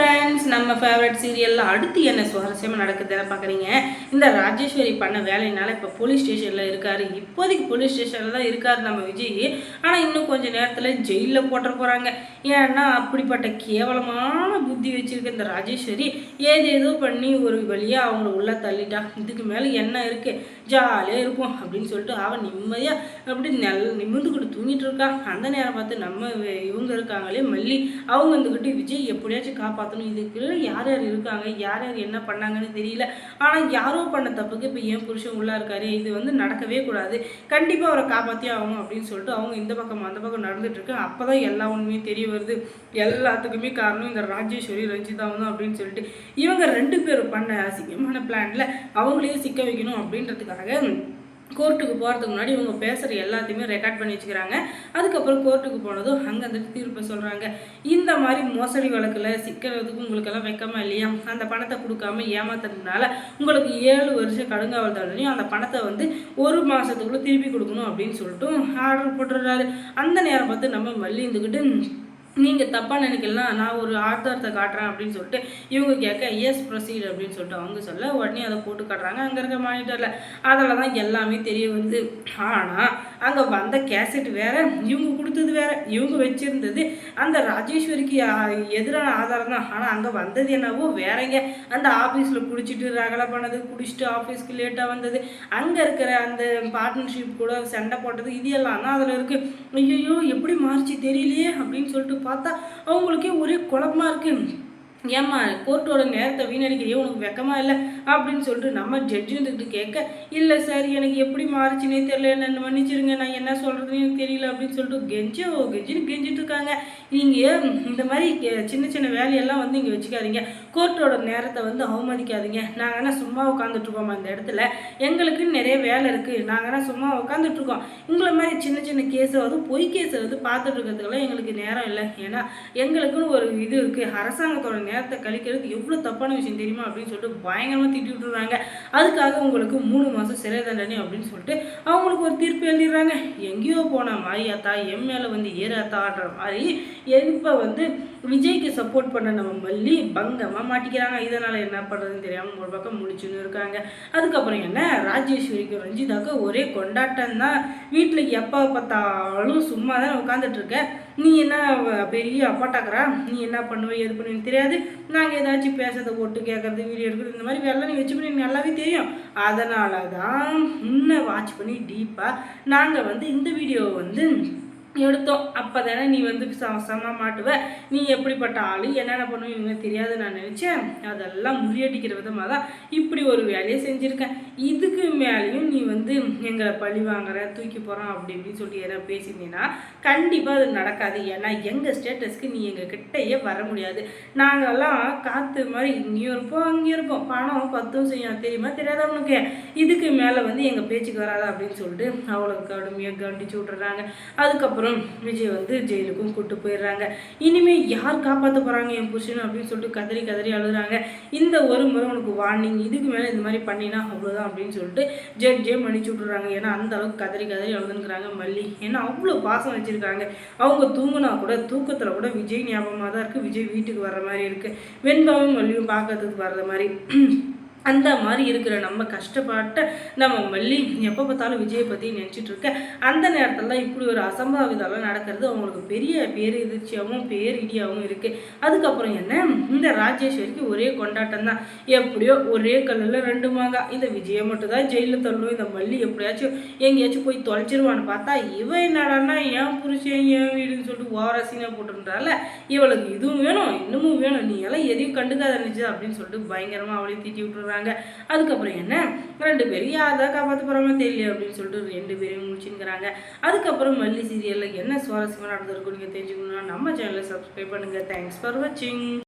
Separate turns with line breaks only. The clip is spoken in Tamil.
friends. ஃப்ரெண்ட்ஸ் நம்ம ஃபேவரட் சீரியலில் அடுத்து என்ன சுவாரஸ்யமாக நடக்குதுன்னு பார்க்குறீங்க? இந்த ராஜேஸ்வரி பண்ண வேலையினால இப்போ போலீஸ் ஸ்டேஷனில் இருக்கார். இப்போதைக்கு போலீஸ் ஸ்டேஷனில் தான் இருக்கார் நம்ம விஜய். ஆனால் இன்னும் கொஞ்சம் நேரத்தில் ஜெயிலில் போட்டுற போகிறாங்க ஏன்னா அப்படிப்பட்ட கேவலமான புத்தி வச்சுருக்க இந்த ராஜேஸ்வரி ஏதேதோ பண்ணி ஒரு வழியாக அவங்கள உள்ள தள்ளிட்டா. இதுக்கு மேலே என்ன இருக்குது ஜாலியாக இருப்போம் அப்படின்னு சொல்லிட்டு அவன் நிம்மதியாக அப்படி நெல் நிமிர்ந்துக்கிட்டு தூங்கிட்டு இருக்கா. அந்த நேரம் பார்த்து நம்ம இவங்க இருக்காங்களே மல்லி. அவங்க வந்துக்கிட்டு விஜய் எப்படியாச்சும் காப்பாற்றணும் இது இதுக்கு யார் யார் இருக்காங்க? யார் யார் என்ன பண்ணாங்கன்னு தெரியல. ஆனால் யாரோ பண்ண தப்புக்கு இப்போ ஏன் புருஷன் உள்ளா இருக்காரு. இது வந்து நடக்கவே கூடாது. கண்டிப்பாக அவரை காப்பாற்றி ஆகணும் அப்படின்னு சொல்லிட்டு அவங்க இந்த பக்கம் அந்த பக்கம் நடந்துட்டுருக்கு அப்போ தான் எல்லா உண்மையும் தெரிய வருது. எல்லாத்துக்குமே காரணம் இந்த ராஜேஸ்வரி ரஞ்சிதாவும் தான் அப்படின்னு சொல்லிட்டு இவங்க ரெண்டு பேரும் பண்ண அசிங்கமான பிளான்ல அவங்களையும் சிக்க வைக்கணும் அப்படின்றதுக்காக கோர்ட்டுக்கு போகிறதுக்கு முன்னாடி இவங்க பேசுகிற எல்லாத்தையுமே ரெக்கார்ட் பண்ணி வச்சுக்கிறாங்க. அதுக்கப்புறம் கோர்ட்டுக்கு போனதும் அங்கே அந்த தீர்ப்பை சொல்கிறாங்க இந்த மாதிரி மோசடி வழக்கில் சிக்கிறதுக்கு உங்களுக்கெல்லாம் வைக்காம இல்லையா? அந்த பணத்தை கொடுக்காம ஏமாத்துறதுனால உங்களுக்கு ஏழு வருஷம் கடுங்காவல் தண்டனையும் அந்த பணத்தை வந்து ஒரு மாதத்துக்குள்ளே திருப்பி கொடுக்கணும் அப்படின்னு சொல்லிட்டு ஆர்டர் போட்டுடுறாரு. அந்த நேரம் பார்த்து நம்ம மல்லி இருந்துக்கிட்டு நீங்கள் தப்பாக நினைக்கலாம் நான் ஒரு ஆதாரத்தை காட்டுறேன் அப்படின்னு சொல்லிட்டு இவங்க கேட்க எஸ் ப்ரொசீட் அப்படின்னு சொல்லிட்டு அவங்க சொல்ல உடனே அதை போட்டு காட்டுறாங்க. அங்கே இருக்க மானிட்டரில் அதில் தான் எல்லாமே தெரிய வருது. ஆனால் அங்கே வந்த கேசட் வேறு இவங்க கொடுத்தது வேறு இவங்க வச்சுருந்தது. அந்த ராஜேஸ்வரிக்கு எதிரான ஆதாரம் தான். ஆனால் அங்கே வந்தது என்னவோ வேறங்க. அந்த ஆஃபீஸில் குடிச்சிட்டு ரகலை பண்ணது குடிச்சிட்டு ஆஃபீஸ்க்கு லேட்டாக வந்தது. அங்கே இருக்கிற அந்த பார்ட்னர்ஷிப் கூட சண்டை போட்டது இது எல்லாம் தான் அதில் இருக்குது ஐயோ எப்படி மாறிச்சு தெரியலையே அப்படின்னு சொல்லிட்டு பார்த்தா அவங்களுக்கே ஒரே குழப்பமா இருக்குது ஏம்மா கோர்ட்டோட நேரத்தை வீணடிக்கிறியே உனக்கு வெக்கமாக இல்லை? அப்படின்னு சொல்லிட்டு நம்ம ஜட்ஜு வந்துக்கிட்டு கேட்க இல்லை சார் எனக்கு எப்படி மாறிச்சுனே தெரியல. என்ன மன்னிச்சிருங்க. நான் என்ன சொல்கிறதுன்னு தெரியல. அப்படின்னு சொல்லிட்டு கெஞ்சோ கெஞ்சின்னு கெஞ்சிட்டு இருக்காங்க. நீங்கள் இந்த மாதிரி சின்ன சின்ன வேலையெல்லாம் வந்து இங்கே வச்சுக்காதீங்க. கோர்ட்டோட நேரத்தை வந்து அவமதிக்காதீங்க. நாங்கள் சும்மா உட்காந்துட்ருக்கோம் அந்த இடத்துல? எங்களுக்கு நிறைய வேலை இருக்குது நாங்கள் சும்மா உட்காந்துட்ருக்கோம் உங்களை மாதிரி சின்ன சின்ன கேஸை வந்து பொய் கேஸை வந்து பார்த்துட்டு இருக்கிறதுக்கெல்லாம் எங்களுக்கு நேரம் இல்லை. ஏன்னா எங்களுக்குன்னு ஒரு இது இருக்குது அரசாங்கத்தோட நேரத்தை கழிக்கிறதுக்கு எவ்வளோ தப்பான விஷயம் தெரியுமா அப்படின்னு சொல்லிட்டு பயங்கரமாக திட்டி விட்டுறாங்க. அதுக்காக உங்களுக்கு மூணு மாதம் சிறை தண்டனை அப்படின்னு சொல்லிட்டு அவங்களுக்கு ஒரு தீர்ப்பு எழுதிடுறாங்க. எங்கேயோ போன மாயாத்தா எம் மேலே வந்து ஏறாத்தான்ற மாதிரி இப்போ வந்து விஜய்க்கு சப்போர்ட் பண்ண நம்ம மல்லி பங்கமாக மாட்டிக்கிறாங்க. இதனால் என்ன பண்ணுறதுன்னு தெரியாமல் ஒரு பக்கம் முடிச்சுன்னு இருக்காங்க. அதுக்கப்புறம் என்ன? ராஜேஸ்வரிக்கு ரஞ்சிதாவுக்கு ஒரே கொண்டாட்டம் தான் வீட்டில் எப்போ பார்த்தாலும் சும்மா தான் உட்காந்துட்டு இருக்க நீ என்ன பெரிய அப்பாட்டாக்குறா? நீ என்ன பண்ணுவ எது பண்ணுவேன்னு தெரியாது. நாங்கள் ஏதாச்சும் பேசுறதை போட்டு கேட்கறது வீடியோ எடுக்கிறது இந்த மாதிரி வெள்ளம் நீ வச்சு பண்ணி நல்லாவே தெரியும். அதனால தான் இன்னும் வாட்ச் பண்ணி டீப்பாக நாங்கள் வந்து இந்த வீடியோவை வந்து எடுத்தோம். அப்போ தானே நீ வந்து சம மாட்டுவ? நீ எப்படிப்பட்ட ஆள்? என்னென்ன பண்ணுவீங்க தெரியாது நான் நினச்சேன். அதெல்லாம் முறியடிக்கிற விதமாக தான் இப்படி ஒரு வேலையை செஞ்சுருக்கேன். இதுக்கு மேலேயும் நீ வந்து எங்களை பழி வாங்குற தூக்கி போகிறோம் அப்படி இப்படின்னு சொல்லி எதாவது பேசியிருந்தீங்கன்னா கண்டிப்பாக அது நடக்காது. ஏன்னா எங்கள் ஸ்டேட்டஸ்க்கு நீ எங்கள் கிட்டேயே வர முடியாது. நாங்கள்லாம் காற்று மாதிரி இங்கேயும் இருப்போம் அங்கேயும் இருப்போம். பணம் பத்தும் செய்யும். தெரியுமா? தெரியாத உனக்கு? இதுக்கு மேலே வந்து எங்கள் பேச்சுக்கு வராது அப்படின்னு சொல்லிட்டு அவ்வளோ கடுமையாக கண்டிச்சு விட்றாங்க அதுக்கப்புறம் அப்புறம் விஜய் வந்து ஜெயிலுக்கும் கூட்டு போயிடுறாங்க. இனிமேல் யார் காப்பாற்ற போகிறாங்க என் புருஷன் அப்படின்னு சொல்லிட்டு கதறி கதறி அழுகுறாங்க. இந்த ஒரு முறை உனக்கு வார்னிங் இதுக்கு மேலே இந்த மாதிரி பண்ணினா அவ்வளோதான் அப்படின்னு சொல்லிட்டு ஜட்ஜே மன்னிச்சு விட்றாங்க ஏன்னா அந்த அளவுக்கு கதறி கதறி அழுதுங்கிறாங்க மல்லி. ஏன்னா அவ்வளோ பாசம் வச்சுருக்காங்க. அவங்க தூங்கினா கூட தூக்கத்தில் கூட விஜய் ஞாபகமாக தான் இருக்குது விஜய் வீட்டுக்கு வர்ற மாதிரி இருக்குது வெண்பாவும் மல்லியும் பார்க்கறதுக்கு வர்ற மாதிரி. அந்த மாதிரி இருக்கிற நம்ம கஷ்டப்பட்ட நம்ம மல்லி எப்போ பார்த்தாலும் விஜயை பற்றி நினச்சிட்டு இருக்க அந்த நேரத்தில் தான் இப்படி ஒரு அசம்பாவிதம்லாம் நடக்கிறது அவங்களுக்கு பெரிய பேர் எதிர்ச்சியாகவும் பேர் இடியாகவும் இருக்குது அதுக்கப்புறம் என்ன? இந்த ராஜேஸ்வரிக்கு ஒரே கொண்டாட்டம் தான். எப்படியோ ஒரே கல்லில் ரெண்டு மாங்கா. இந்த விஜயை மட்டும் தான் ஜெயிலில் தள்ளும் இந்த மல்லி எப்படியாச்சும் எங்கேயாச்சும் போய் தொலைச்சிருவான்னு பார்த்தா இவன் என்னடான்னா ஏன் புருஷன் ஏன் வீடுன்னு சொல்லிட்டு ஓவரசீனாக போட்டுருந்தால இவளுக்கு இதுவும் வேணும் இன்னமும் வேணும். நீ எல்லாம் எதையும் கண்டுக்காத நினச்சி அப்படின்னு சொல்லிட்டு பயங்கரமாக அவளையும் திட்டி விட்டுருவாங்க. சொல்கிறாங்க அதுக்கப்புறம் என்ன? ரெண்டு பேரும் யார் தான் காப்பாற்ற போகிறாங்க தெரியல அப்படின்னு சொல்லிட்டு ரெண்டு பேரையும் முடிச்சுங்கிறாங்க அதுக்கப்புறம் மல்லி சீரியலில் என்ன சுவாரஸ்யமாக நடந்திருக்கும் நீங்கள் தெரிஞ்சுக்கணும்னா நம்ம சேனலை சப்ஸ்கிரைப் பண்ணுங்கள் தேங்க்ஸ் ஃபார் வாட்சிங்